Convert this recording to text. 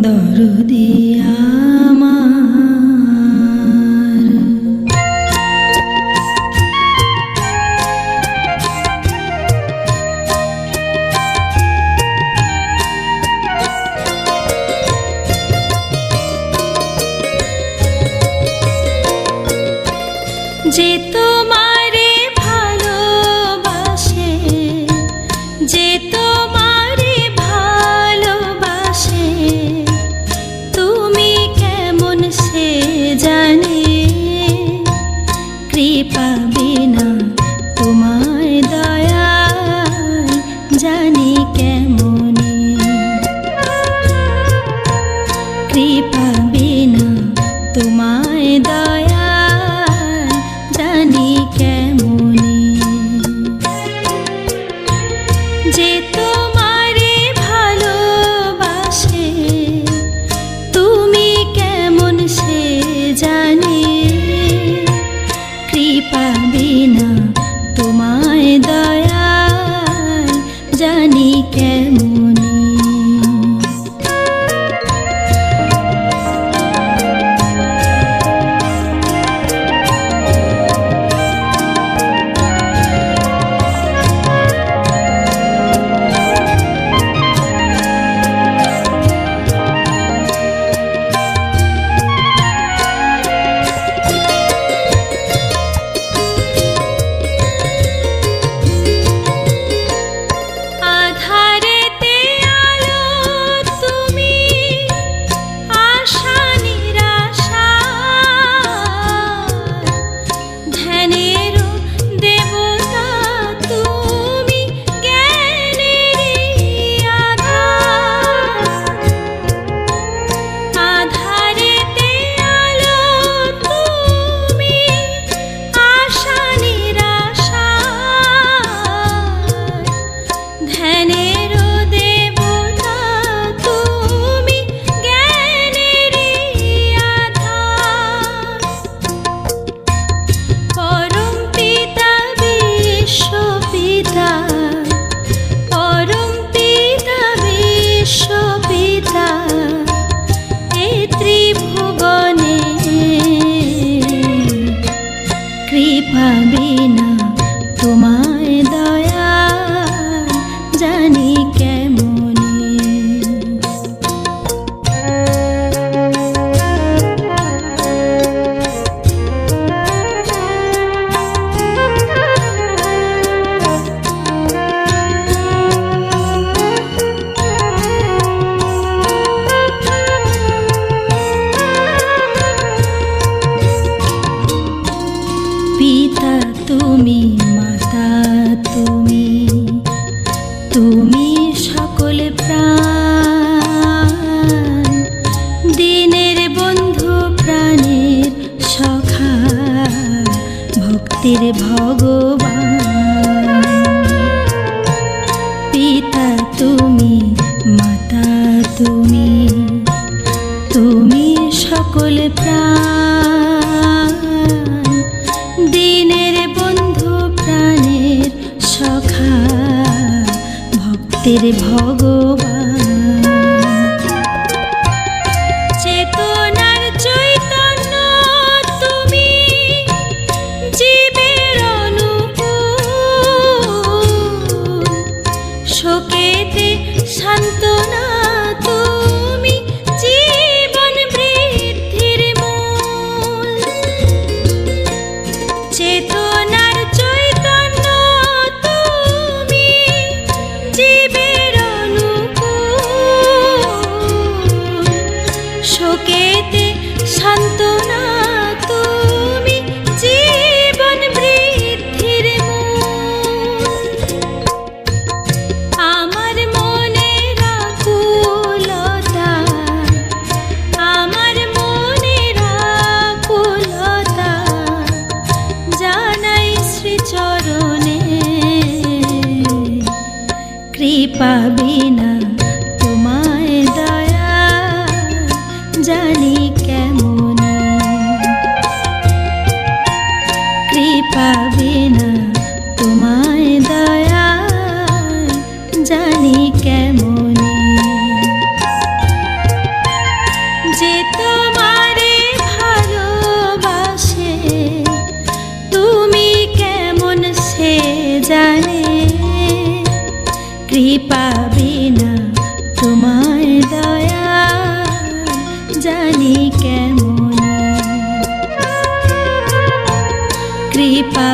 দরদিয়া যেত পাবে না। তোমায় দা তুমি মাতা, তুমি তুমি সকল প্রাণ। দিনের বন্ধু, প্রাণের সখা, ভক্তির ভগবান। পিতা, তুমি, মাতা, তুমি তুমি সকল প্রাণ। তেরে ভগবান। পেতে সান্ত্বনা জীবন বৃদ্ধির আমার আমার জানাই শ্রীচরণে। কৃপা বিনা কৃপা বিনা তোমার দয়া জানি কেমন। কৃপা